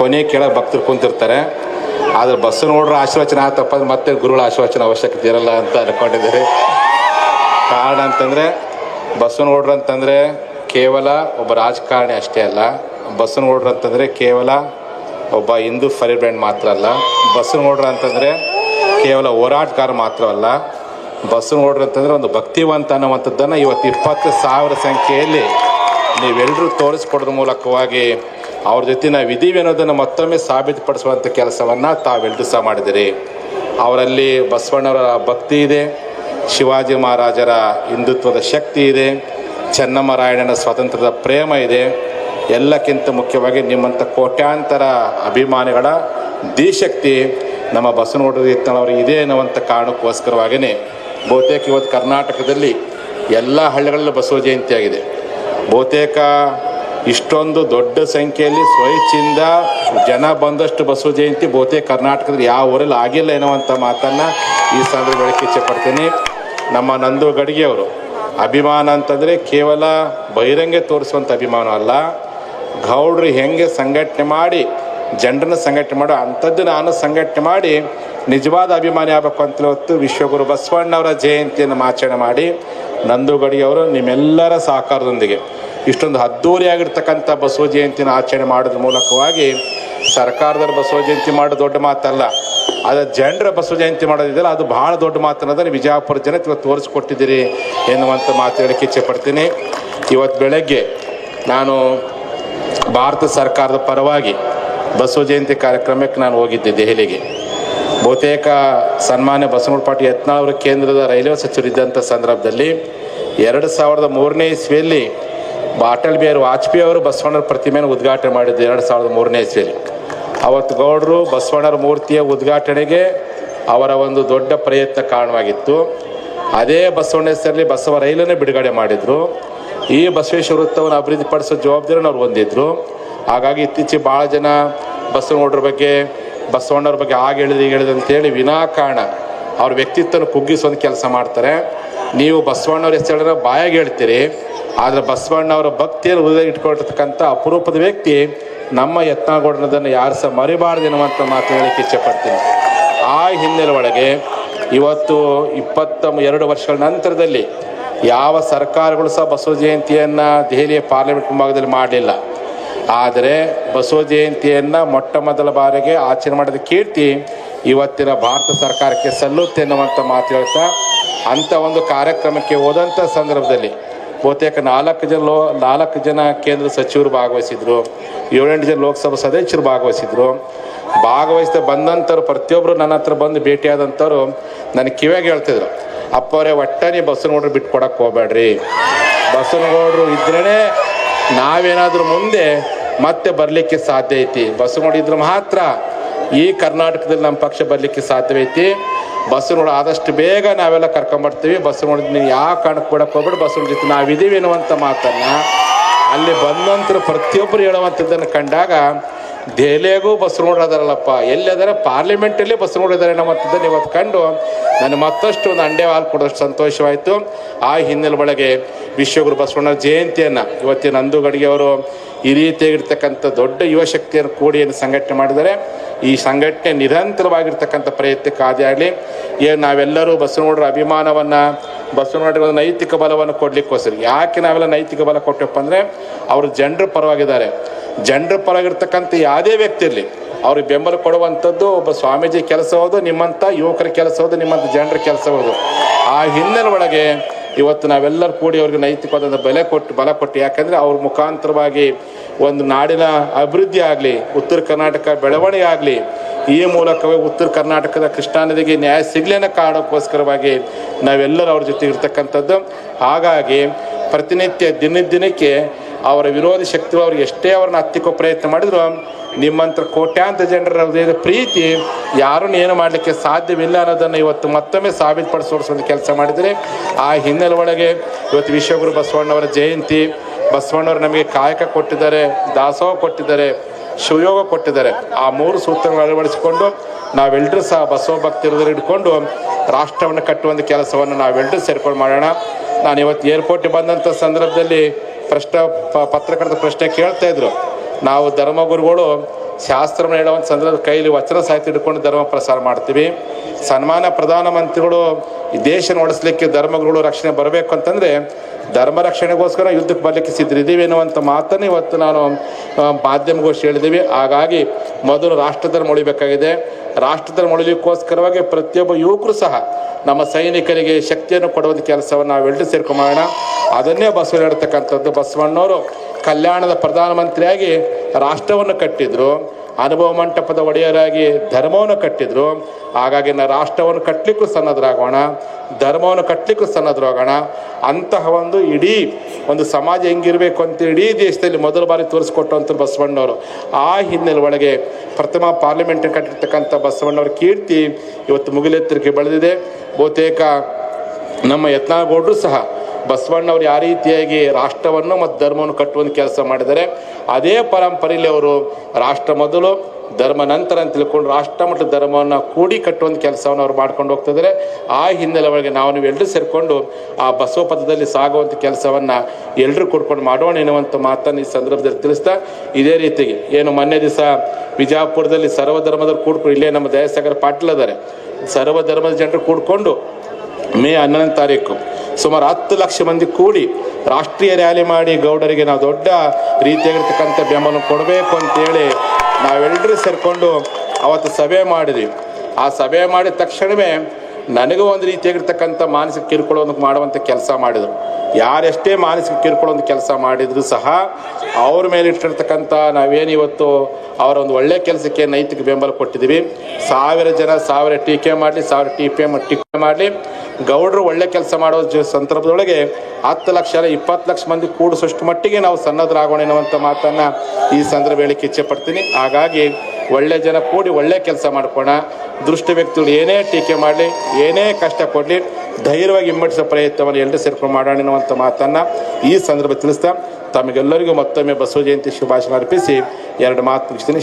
ಕೊನೆ ಕೆಳಗೆ ಭಕ್ತರು ಕುಂತಿರ್ತಾರೆ. ಆದ್ರೆ ಬಸ್ಸು ನೋಡ್ರ ಆಶೀರ್ವಚನ ಆತಪ್ಪ ಅಂದ್ರೆ ಮತ್ತೆ ಗುರುಗಳ ಆಶೀರ್ವಚನ ಅವಶ್ಯಕತೆ ಇರಲ್ಲ ಅಂತ ಅನ್ಕೊಂಡಿದ್ದೀರಿ. ಕಾರಣ ಅಂತಂದರೆ ನೋಡ್ರು ಅಂತಂದರೆ ಕೇವಲ ಒಬ್ಬ ರಾಜಕಾರಣಿ ಅಷ್ಟೇ ಅಲ್ಲ. ಬಸ್ಸು ನೋಡ್ರ ಅಂತಂದರೆ ಕೇವಲ ಒಬ್ಬ ಹಿಂದೂ ಫರಿ ಬ್ರ್ಯಾಂಡ್ ಮಾತ್ರ ಅಲ್ಲ. ಬಸ್ಸು ನೋಡ್ರ ಅಂತಂದರೆ ಕೇವಲ ಹೋರಾಟಗಾರ ಮಾತ್ರ ಅಲ್ಲ. ಬಸ್ಸು ನೋಡ್ರ ಅಂತಂದರೆ ಒಂದು ಭಕ್ತಿವಂತ ಅನ್ನುವಂಥದ್ದನ್ನು ಇವತ್ತು ಇಪ್ಪತ್ತು ಸಾವಿರ ಸಂಖ್ಯೆಯಲ್ಲಿ ನೀವೆಲ್ಲರೂ ತೋರಿಸ್ಕೊಡೋದ್ರ ಮೂಲಕವಾಗಿ ಅವ್ರ ಜೊತೆ ನಾವು ಇದ್ದೀವಿ ಅನ್ನೋದನ್ನು ಮತ್ತೊಮ್ಮೆ ಸಾಬೀತುಪಡಿಸುವಂಥ ಕೆಲಸವನ್ನು ತಾವೆಲ್ಲರೂ ಸಹ ಮಾಡಿದಿರಿ. ಅವರಲ್ಲಿ ಬಸವಣ್ಣವರ ಭಕ್ತಿ ಇದೆ, ಶಿವಾಜಿ ಮಹಾರಾಜರ ಹಿಂದುತ್ವದ ಶಕ್ತಿ ಇದೆ ಚೆನ್ನಮ್ಮರಾಯಣ್ಣನ ಸ್ವಾತಂತ್ರ್ಯದ ಪ್ರೇಮ ಇದೆ. ಎಲ್ಲಕ್ಕಿಂತ ಮುಖ್ಯವಾಗಿ ನಿಮ್ಮಂಥ ಕೋಟ್ಯಾಂತರ ಅಭಿಮಾನಿಗಳ ದಿಶಕ್ತಿ ನಮ್ಮ ಬಸವನಗೌಡರ ಇದೆ ಅನ್ನುವಂಥ ಕಾರಣಕ್ಕೋಸ್ಕರವಾಗಿಯೇ ಬಹುತೇಕ ಇವತ್ತು ಕರ್ನಾಟಕದಲ್ಲಿ ಎಲ್ಲ ಹಳ್ಳಿಗಳಲ್ಲೂ ಬಸವ ಜಯಂತಿ ಆಗಿದೆ. ಬಹುತೇಕ ಇಷ್ಟೊಂದು ದೊಡ್ಡ ಸಂಖ್ಯೆಯಲ್ಲಿ ಸ್ವಇಚ್ಛೆಯಿಂದ ಜನ ಬಂದಷ್ಟು ಬಸವ ಜಯಂತಿ ಬಹುತೇಕ ಕರ್ನಾಟಕದಲ್ಲಿ ಯಾವ ಊರಲ್ಲಿ ಆಗಿಲ್ಲ ಎನ್ನುವಂಥ ಮಾತನ್ನು ಈ ಸಂದರ್ಭದಲ್ಲಿ ಇಚ್ಛೆ ಪಡ್ತೀನಿ. ನಮ್ಮ ನಂದು ಗಡಿಗೆಯವರು, ಅಭಿಮಾನ ಅಂತಂದರೆ ಕೇವಲ ಬಹಿರಂಗ ತೋರಿಸುವಂಥ ಅಭಿಮಾನ ಅಲ್ಲ, ಗೌಡ್ರು ಹೆಂಗೆ ಸಂಘಟನೆ ಮಾಡಿ, ಜನರನ್ನ ಸಂಘಟನೆ ಮಾಡೋ ಅಂಥದ್ದು ನಾನು ಸಂಘಟನೆ ಮಾಡಿ, ನಿಜವಾದ ಅಭಿಮಾನಿ ಆಗಬೇಕು ಅಂತ ಹೊತ್ತು ವಿಶ್ವಗುರು ಬಸವಣ್ಣವರ ಜಯಂತಿಯನ್ನು ಆಚರಣೆ ಮಾಡಿ, ನಂದು ಗಡಿಯವರು ನಿಮ್ಮೆಲ್ಲರ ಸಹಕಾರದೊಂದಿಗೆ ಇಷ್ಟೊಂದು ಅದ್ದೂರಿಯಾಗಿರ್ತಕ್ಕಂಥ ಬಸವ ಜಯಂತಿನ ಆಚರಣೆ ಮಾಡೋದ್ರ ಮೂಲಕವಾಗಿ ಸರ್ಕಾರದವ್ರು ಬಸವ ಜಯಂತಿ ಮಾಡೋ ದೊಡ್ಡ ಮಾತಲ್ಲ. ಆದರೆ ಜನರ ಬಸವ ಜಯಂತಿ ಮಾಡೋದಿದೆಯಲ್ಲ, ಅದು ಭಾಳ ದೊಡ್ಡ ಮಾತನ್ನೋದನ್ನು ವಿಜಯಪುರ ಜನತೆ ಇವತ್ತು ತೋರಿಸ್ಕೊಟ್ಟಿದ್ದೀರಿ ಎನ್ನುವಂಥ ಮಾತು ಹೇಳಕ್ಕೆ ಇಚ್ಛೆ ಪಡ್ತೀನಿ. ಇವತ್ತು ಬೆಳಗ್ಗೆ ನಾನು ಭಾರತ ಸರ್ಕಾರದ ಪರವಾಗಿ ಬಸವ ಜಯಂತಿ ಕಾರ್ಯಕ್ರಮಕ್ಕೆ ನಾನು ಹೋಗಿದ್ದೆ ದೆಹಲಿಗೆ. ಬಹುತೇಕ ಸನ್ಮಾನ್ಯ ಬಸವನಗೌಡ ಪಾಟೀಲ್ ಯತ್ನಾಳ್ ಅವರ ಕೇಂದ್ರದ ರೈಲ್ವೆ ಸಚಿವರಿದ್ದಂಥ ಸಂದರ್ಭದಲ್ಲಿ ಎರಡು ಸಾವಿರದ ಮೂರನೇ ಇಸ್ವಿಯಲ್ಲಿ ಅಟಲ್ ಬಿಹಾರಿ ವಾಜಪೇಯಿ ಅವರು ಬಸವಣ್ಣರ ಪ್ರತಿಮೆಯನ್ನು ಉದ್ಘಾಟನೆ ಮಾಡಿದ್ದು ಎರಡು ಸಾವಿರದ ಮೂರನೇ ಇಸ್ವಿಯಲ್ಲಿ. ಅವತ್ತು ಗೌಡರು ಬಸವಣ್ಣರ ಮೂರ್ತಿಯ ಉದ್ಘಾಟನೆಗೆ ಅವರ ಒಂದು ದೊಡ್ಡ ಪ್ರಯತ್ನ ಕಾರಣವಾಗಿತ್ತು. ಅದೇ ಬಸವಣ್ಣ ಬಸವ ರೈಲನ್ನು ಬಿಡುಗಡೆ ಮಾಡಿದರು. ಈ ಬಸವೇಶ್ವರ ವೃತ್ತವನ್ನು ಅಭಿವೃದ್ಧಿಪಡಿಸುವ ಜವಾಬ್ದಾರಿನ ಅವ್ರು ಹೊಂದಿದ್ರು. ಹಾಗಾಗಿ ಇತ್ತೀಚೆಗೆ ಭಾಳ ಜನ ಬಸವನಗೌಡರ ಬಗ್ಗೆ, ಬಸವಣ್ಣವ್ರ ಬಗ್ಗೆ ಆಗ ಹೇಳಿದೆ ಈಗ ಹೇಳಿದೆ ಅಂತೇಳಿ ವಿನಾಕಾರಣ ಅವ್ರ ವ್ಯಕ್ತಿತ್ವನ ಕುಗ್ಗಿಸೋದು ಕೆಲಸ ಮಾಡ್ತಾರೆ. ನೀವು ಬಸವಣ್ಣವ್ರ ಹೆಸರನ್ನ ಬಾಯಾಗಿ ಹೇಳ್ತೀರಿ, ಆದರೆ ಬಸವಣ್ಣವರ ಭಕ್ತಿಯನ್ನು ಹೃದಯ ಇಟ್ಕೊಂಡಿರ್ತಕ್ಕಂಥ ಅಪರೂಪದ ವ್ಯಕ್ತಿ ನಮ್ಮ ಯತ್ನಾಗೌಡನದನ್ನು ಯಾರು ಸಹ ಮರಿಬಾರ್ದು ಎನ್ನುವಂಥ ಮಾತು ಹೇಳಕ್ಕೆ ಇಚ್ಛೆ ಪಡ್ತೀನಿ ಆ ಹಿನ್ನೆಲೆ ಒಳಗೆ ಇವತ್ತು ಇಪ್ಪತ್ತ ಎರಡು ವರ್ಷಗಳ ನಂತರದಲ್ಲಿ ಯಾವ ಸರ್ಕಾರಗಳು ಸಹ ಬಸವ ಜಯಂತಿಯನ್ನು ದೆಹಲಿಯ ಪಾರ್ಲಿಮೆಂಟ್ ಮುಂಭಾಗದಲ್ಲಿ ಮಾಡಲಿಲ್ಲ. ಆದರೆ ಬಸವ ಜಯಂತಿಯನ್ನು ಮೊಟ್ಟ ಮೊದಲ ಬಾರಿಗೆ ಆಚರಣೆ ಮಾಡಿದ ಕೀರ್ತಿ ಇವತ್ತಿನ ಭಾರತ ಸರ್ಕಾರಕ್ಕೆ ಸಲ್ಲುತ್ತೆ ಎನ್ನುವಂಥ ಮಾತು ಹೇಳ್ತಾ ಅಂಥ ಒಂದು ಕಾರ್ಯಕ್ರಮಕ್ಕೆ ಹೋದಂಥ ಸಂದರ್ಭದಲ್ಲಿ ಬಹುತೇಕ ನಾಲ್ಕು ಜನ ಲೋ ನಾಲ್ಕು ಜನ ಕೇಂದ್ರ ಸಚಿವರು ಭಾಗವಹಿಸಿದ್ರು, ಏಳೆಂಟು ಜನ ಲೋಕಸಭಾ ಸದಸ್ಯರು ಭಾಗವಹಿಸಿದ್ರು. ಭಾಗವಹಿಸಿದ ಬಂದಂಥವ್ರು ಪ್ರತಿಯೊಬ್ಬರು ನನ್ನ ಹತ್ರ ಬಂದು ಭೇಟಿಯಾದಂಥವ್ರು ನನಗೆ ಕಿವಿಯಾಗಿ ಹೇಳ್ತಿದ್ರು ಅಪ್ಪವರೇ ಒಟ್ಟನೇ ನೀವು ಬಸವನಗೌಡ್ರು ಬಿಟ್ಟು ಕೊಡಕ್ಕೆ ಹೋಗ್ಬೇಡ್ರಿ. ಬಸವನಗೌಡರು ಇದ್ರೇ ನಾವೇನಾದರೂ ಮುಂದೆ ಮತ್ತೆ ಬರಲಿಕ್ಕೆ ಸಾಧ್ಯ ಐತಿ. ಬಸ್ಸು ಇದ್ರೆ ಮಾತ್ರ ಈ ಕರ್ನಾಟಕದಲ್ಲಿ ನಮ್ಮ ಪಕ್ಷ ಬರಲಿಕ್ಕೆ ಸಾಧ್ಯವೈತಿ. ಬಸ್ಸುಗಳು ಆದಷ್ಟು ಬೇಗ ನಾವೆಲ್ಲ ಕರ್ಕೊಂಬರ್ತೀವಿ. ಬಸ್ಸುಗಳು ನೀವು ಯಾವ ಕಾರಣಕ್ಕೆ ಕೊಡಕ್ಕೆ ಹೋಗ್ಬಿಟ್ಟು ಬಸ್ಸುಗಳ ಜೊತೆ ನಾವಿದ್ದೀವಿ ಅನ್ನುವಂಥ ಮಾತನ್ನು ಅಲ್ಲಿ ಬಂದಂತರ ಪ್ರತಿಯೊಬ್ಬರು ಹೇಳುವಂಥದ್ದನ್ನು ಕಂಡಾಗ ದೆಹಲಿಯಾಗೂ ಬಸ್ಸುಗಳು ಅದಾರಲ್ಲಪ್ಪ. ಎಲ್ಲಿ ಪಾರ್ಲಿಮೆಂಟಲ್ಲಿ ಬಸ್ಸುಗಳು ಇದ್ದಾರೆ ಅನ್ನುವಂಥದ್ದನ್ನು ಇವತ್ತು ಕಂಡು ನನಗೆ ಮತ್ತಷ್ಟು ಒಂದು ಅಂಡೆ ಹಾಲು ಕೊಡೋಷ್ಟು ಸಂತೋಷವಾಯಿತು. ಆ ಹಿನ್ನೆಲೆ ಒಳಗೆ ವಿಶ್ವಗುರು ಬಸವಣ್ಣ ಜಯಂತಿಯನ್ನು ಇವತ್ತಿನ ನಂದು ಗಡಿಗೆಯವರು ಈ ರೀತಿಯಾಗಿರ್ತಕ್ಕಂಥ ದೊಡ್ಡ ಯುವಶಕ್ತಿಯನ್ನು ಕೂಡಿಯನ್ನು ಕೂಡಿ ಸಂಘಟನೆ ಮಾಡಿದರೆ ಈ ಸಂಘಟನೆ ನಿರಂತರವಾಗಿರ್ತಕ್ಕಂಥ ಪ್ರಯತ್ನಕ್ಕೆ ಆದಿಯಾಗಲಿ ಏನು ನಾವೆಲ್ಲರೂ ಬಸವನಗೌಡರ ಅಭಿಮಾನವನ್ನು ಬಸವನಗೌಡರ ನೈತಿಕ ಬಲವನ್ನು ಕೊಡಲಿಕ್ಕೋಸ್ಕರ. ಯಾಕೆ ನಾವೆಲ್ಲ ನೈತಿಕ ಬಲ ಕೊಟ್ಟಪ್ಪ ಅಂದರೆ, ಅವರು ಜನರ ಪರವಾಗಿದ್ದಾರೆ. ಜನರ ಪರವಾಗಿರ್ತಕ್ಕಂಥ ಯಾವುದೇ ವ್ಯಕ್ತಿ ಇರಲಿ, ಅವ್ರಿಗೆ ಬೆಂಬಲ ಕೊಡುವಂಥದ್ದು ಒಬ್ಬ ಸ್ವಾಮೀಜಿ ಕೆಲಸ ಹೋದು, ನಿಮ್ಮಂಥ ಯುವಕರ ಕೆಲಸ ಹೋದು, ನಿಮ್ಮಂಥ ಜನರ ಕೆಲಸ ಹೌದು. ಆ ಹಿನ್ನೆಲೆ ಒಳಗೆ ಇವತ್ತು ನಾವೆಲ್ಲರೂ ಕೂಡಿ ಅವ್ರಿಗೆ ನೈತಿಕವಾದ ಬೆಲೆ ಕೊಟ್ಟು, ಬಲ ಕೊಟ್ಟು, ಯಾಕಂದರೆ ಅವ್ರ ಮುಖಾಂತರವಾಗಿ ಒಂದು ನಾಡಿನ ಅಭಿವೃದ್ಧಿ ಆಗಲಿ, ಉತ್ತರ ಕರ್ನಾಟಕ ಬೆಳವಣಿಗೆ ಆಗಲಿ, ಈ ಮೂಲಕವೇ ಉತ್ತರ ಕರ್ನಾಟಕದ ಕೃಷ್ಣಾ ನದಿಗೆ ನ್ಯಾಯ ಸಿಗಲಿ ಅನ್ನೋ ಕಾರಣಕ್ಕೋಸ್ಕರವಾಗಿ ನಾವೆಲ್ಲರೂ ಅವ್ರ ಜೊತೆ ಇರ್ತಕ್ಕಂಥದ್ದು. ಹಾಗಾಗಿ ಪ್ರತಿನಿತ್ಯ ದಿನ ದಿನಕ್ಕೆ ಅವರ ವಿರೋಧಿ ಶಕ್ತಿಗಳು ಅವ್ರಿಗೆ ಎಷ್ಟೇ ಅವ್ರನ್ನ ಹತ್ತಿಕ್ಕೋ ಪ್ರಯತ್ನ ಮಾಡಿದ್ರು ನಿಮ್ಮಂತ ಕೋಟ್ಯಾಂತರ ಜನರ ಹೃದಯದ ಪ್ರೀತಿ ಯಾರನ್ನು ಏನು ಮಾಡಲಿಕ್ಕೆ ಸಾಧ್ಯವಿಲ್ಲ ಅನ್ನೋದನ್ನು ಇವತ್ತು ಮತ್ತೊಮ್ಮೆ ಸಾಬೀತುಪಡಿಸೋಡಿಸುವಂಥ ಕೆಲಸ ಮಾಡಿದರೆ ಆ ಹಿನ್ನೆಲೆ ಒಳಗೆ ಇವತ್ತು ವಿಶ್ವಗುರು ಬಸವಣ್ಣವರ ಜಯಂತಿ. ಬಸವಣ್ಣವರು ನಮಗೆ ಕಾಯಕ ಕೊಟ್ಟಿದ್ದಾರೆ, ದಾಸೋಹ ಕೊಟ್ಟಿದ್ದಾರೆ ಶಿವಯೋಗ ಕೊಟ್ಟಿದ್ದಾರೆ. ಆ ಮೂರು ಸೂತ್ರಗಳನ್ನು ಅಳವಡಿಸಿಕೊಂಡು ನಾವೆಲ್ಲರೂ ಸಹ ಬಸವ ಭಕ್ತಿ ಇಟ್ಕೊಂಡು ರಾಷ್ಟ್ರವನ್ನು ಕಟ್ಟುವಂಥ ಕೆಲಸವನ್ನು ನಾವೆಲ್ಲರೂ ಸೇರ್ಕೊಂಡು ಮಾಡೋಣ. ನಾನು ಇವತ್ತು ಏರ್ಪೋರ್ಟಿಗೆ ಬಂದಂಥ ಸಂದರ್ಭದಲ್ಲಿ ಪ್ರಶ್ನೆ ಪತ್ರಕರ್ತ ಪ್ರಶ್ನೆ ಕೇಳ್ತಾ ಇದ್ರು. ನಾವು ಧರ್ಮಗುರುಗಳು ಶಾಸ್ತ್ರವನ್ನು ಹೇಳುವಂಥ ಸಂದರ್ಭದಲ್ಲಿ ಕೈಲಿ ವಚನ ಸಾಹಿತ್ಯ ಹಿಡ್ಕೊಂಡು ಧರ್ಮ ಪ್ರಸಾರ ಮಾಡ್ತೀವಿ. ಸನ್ಮಾನ ಪ್ರಧಾನಮಂತ್ರಿಗಳು ಈ ದೇಶ ನಡೆಸಲಿಕ್ಕೆ ಧರ್ಮಗಳು ರಕ್ಷಣೆ ಬರಬೇಕು ಅಂತಂದರೆ ಧರ್ಮ ರಕ್ಷಣೆಗೋಸ್ಕರ ಯುದ್ಧಕ್ಕೆ ಬರಲಿಕ್ಕೆ ಸಿದ್ಧರಿದ್ದೀವಿ ಎನ್ನುವಂಥ ಮಾತನ್ನು ಇವತ್ತು ನಾನು ಮಾಧ್ಯಮಗೋಷ್ಠಿ ಹೇಳಿದ್ದೀವಿ. ಹಾಗಾಗಿ ಮೊದಲು ರಾಷ್ಟ್ರಧರ್ಮ ಉಳಿಬೇಕಾಗಿದೆ. ರಾಷ್ಟ್ರಧರ್ಮ ಉಳಿಲಿಕ್ಕೋಸ್ಕರವಾಗಿ ಪ್ರತಿಯೊಬ್ಬ ಯುವಕರು ಸಹ ನಮ್ಮ ಸೈನಿಕರಿಗೆ ಶಕ್ತಿಯನ್ನು ಕೊಡುವಂಥ ಕೆಲಸವನ್ನು ನಾವೆಲ್ಲರೂ ಸೇರ್ಕೊಂಡು ಮಾಡೋಣ. ಅದನ್ನೇ ಬಸವ ಹೇಳ್ತಕ್ಕಂಥದ್ದು. ಬಸವಣ್ಣವರು ಕಲ್ಯಾಣದ ಪ್ರಧಾನಮಂತ್ರಿಯಾಗಿ ರಾಷ್ಟ್ರವನ್ನು ಕಟ್ಟಿದ್ರು, ಅನುಭವ ಮಂಟಪದ ಒಡೆಯರಾಗಿ ಧರ್ಮವನ್ನು ಕಟ್ಟಿದ್ರು, ಹಾಗಾಗಿ ನಾ ರಾಷ್ಟ್ರವನ್ನು ಕಟ್ಟಲಿಕ್ಕೂ ಸನ್ನದ್ರಾಗೋಣ, ಧರ್ಮವನ್ನು ಕಟ್ಟಲಿಕ್ಕೂ ಸನ್ನದ್ರಾಗೋಣ. ಅಂತಹ ಒಂದು ಇಡೀ ಒಂದು ಸಮಾಜ ಹೆಂಗಿರಬೇಕು ಅಂತ ಇಡೀ ದೇಶದಲ್ಲಿ ಮೊದಲ ಬಾರಿ ತೋರಿಸ್ಕೊಟ್ಟಂಥ ಬಸವಣ್ಣವರು. ಆ ಹಿನ್ನೆಲೆ ಒಳಗೆ ಪ್ರಥಮ ಪಾರ್ಲಿಮೆಂಟ್ ಕಟ್ಟಿರ್ತಕ್ಕಂಥ ಬಸವಣ್ಣವ್ರ ಕೀರ್ತಿ ಇವತ್ತು ಮುಗಿಲೆತ್ತರಿಕೆ ಬೆಳೆದಿದೆ. ಬಹುತೇಕ ನಮ್ಮ ಯತ್ನಾಗೌಡರು ಸಹ ಬಸವಣ್ಣವ್ರು ಯಾವ ರೀತಿಯಾಗಿ ರಾಷ್ಟ್ರವನ್ನು ಮತ್ತು ಧರ್ಮವನ್ನು ಕಟ್ಟುವಂಥ ಕೆಲಸ ಮಾಡಿದ್ದಾರೆ, ಅದೇ ಪರಂಪರೆಯಲ್ಲಿ ಅವರು ರಾಷ್ಟ್ರ ಮೊದಲು, ಧರ್ಮ ನಂತರ ಅಂತ ತಿಳ್ಕೊಂಡು ರಾಷ್ಟ್ರ ಮತ್ತು ಧರ್ಮವನ್ನು ಕೂಡಿ ಕಟ್ಟುವಂಥ ಕೆಲಸವನ್ನು ಅವ್ರು ಮಾಡ್ಕೊಂಡು ಹೋಗ್ತಿದ್ದಾರೆ ಆ ಹಿನ್ನೆಲೆ ಒಳಗೆ ನಾವು ನೀವು ಎಲ್ಲರೂ ಸೇರಿಕೊಂಡು ಆ ಬಸವ ಪಥದಲ್ಲಿ ಸಾಗುವಂಥ ಕೆಲಸವನ್ನು ಎಲ್ಲರೂ ಕೂಡ್ಕೊಂಡು ಮಾಡೋಣ ಎನ್ನುವಂಥ ಮಾತನ್ನು ಈ ಸಂದರ್ಭದಲ್ಲಿ ತಿಳಿಸ್ತಾ, ಇದೇ ರೀತಿಗೆ ಏನು ಮೊನ್ನೆ ದಿವಸ ವಿಜಯಪುರದಲ್ಲಿ ಸರ್ವಧರ್ಮದವ್ರು ಕೂಡ್ಕೊಂಡು ಇಲ್ಲೇ ನಮ್ಮ ದಯಾಸಾಗರ ಪಾಟೀಲ್ ಅದಾರೆ ಸರ್ವಧರ್ಮದ ಜನರು ಕೂಡ್ಕೊಂಡು ಮೇ ಹನ್ನೊಂದನೇ ತಾರೀಕು ಸುಮಾರು ಹತ್ತು ಲಕ್ಷ ಮಂದಿ ಕೂಡಿ ರಾಷ್ಟ್ರೀಯ ರ್ಯಾಲಿ ಮಾಡಿ ಗೌಡರಿಗೆ ನಾವು ದೊಡ್ಡ ರೀತಿಯಾಗಿರ್ತಕ್ಕಂಥ ಬೆಂಬಲ ಕೊಡಬೇಕು ಅಂತೇಳಿ ನಾವೆಲ್ಲರೂ ಸೇರಿಕೊಂಡು ಅವತ್ತು ಸಭೆ ಮಾಡಿದ್ವಿ. ಆ ಸಭೆ ಮಾಡಿದ ತಕ್ಷಣವೇ ನನಗೂ ಒಂದು ರೀತಿಯಾಗಿರ್ತಕ್ಕಂಥ ಮಾನಸಿಕ ಕಿರುಕುಳವನ್ನು ಮಾಡುವಂಥ ಕೆಲಸ ಮಾಡಿದರು. ಯಾರೆಷ್ಟೇ ಮಾನಸಿಕ ಕಿರುಕುಳೊಂದು ಕೆಲಸ ಮಾಡಿದರೂ ಸಹ ಅವ್ರ ಮೇಲೆ ಇಟ್ಟಿರ್ತಕ್ಕಂಥ ನಾವೇನು ಇವತ್ತು ಅವರ ಒಂದು ಒಳ್ಳೆ ಕೆಲಸಕ್ಕೆ ನೈತಿಕ ಬೆಂಬಲ ಕೊಟ್ಟಿದ್ದೀವಿ. ಸಾವಿರ ಜನ ಸಾವಿರ ಟೀಕೆ ಮಾಡಲಿ, ಸಾವಿರ ಟೀಕೆ ಟೀಕೆ ಮಾಡಲಿ. ಗೌಡರು ಒಳ್ಳೆ ಕೆಲಸ ಮಾಡೋ ಸಂದರ್ಭದೊಳಗೆ ಹತ್ತು ಲಕ್ಷ ಇಪ್ಪತ್ತು ಲಕ್ಷ ಮಂದಿ ಕೂಡಿಸೋಷ್ಟು ಮಟ್ಟಿಗೆ ನಾವು ಸನ್ನದ್ಧರಾಗೋಣ ಎನ್ನುವಂಥ ಮಾತನ್ನು ಈ ಸಂದರ್ಭ ಹೇಳಿಕ್ಕೆ ಇಚ್ಛೆ ಪಡ್ತೀನಿ. ಹಾಗಾಗಿ ಒಳ್ಳೆ ಜನ ಕೂಡಿ ಒಳ್ಳೆ ಕೆಲಸ ಮಾಡ್ಕೋಣ ದುಷ್ಟ ವ್ಯಕ್ತಿಗಳು ಏನೇ ಟೀಕೆ ಮಾಡಲಿ, ಏನೇ ಕಷ್ಟ ಕೊಡಲಿ, ಧೈರ್ಯವಾಗಿ ಹಿಂಬಡಿಸೋ ಪ್ರಯತ್ನವನ್ನು ಎಲ್ಲರೂ ಸೇರ್ಕೊಂಡು ಮಾಡೋಣ ಎನ್ನುವಂಥ ಮಾತನ್ನು ಈ ಸಂದರ್ಭ ತಿಳಿಸ್ತಾ, ತಮಗೆಲ್ಲರಿಗೂ ಮತ್ತೊಮ್ಮೆ ಬಸವ ಜಯಂತಿ ಶುಭಾಶಯ ಅರ್ಪಿಸಿ. ಎರಡು ಮಾತು ಮುಗಿಸ್ತೀನಿ.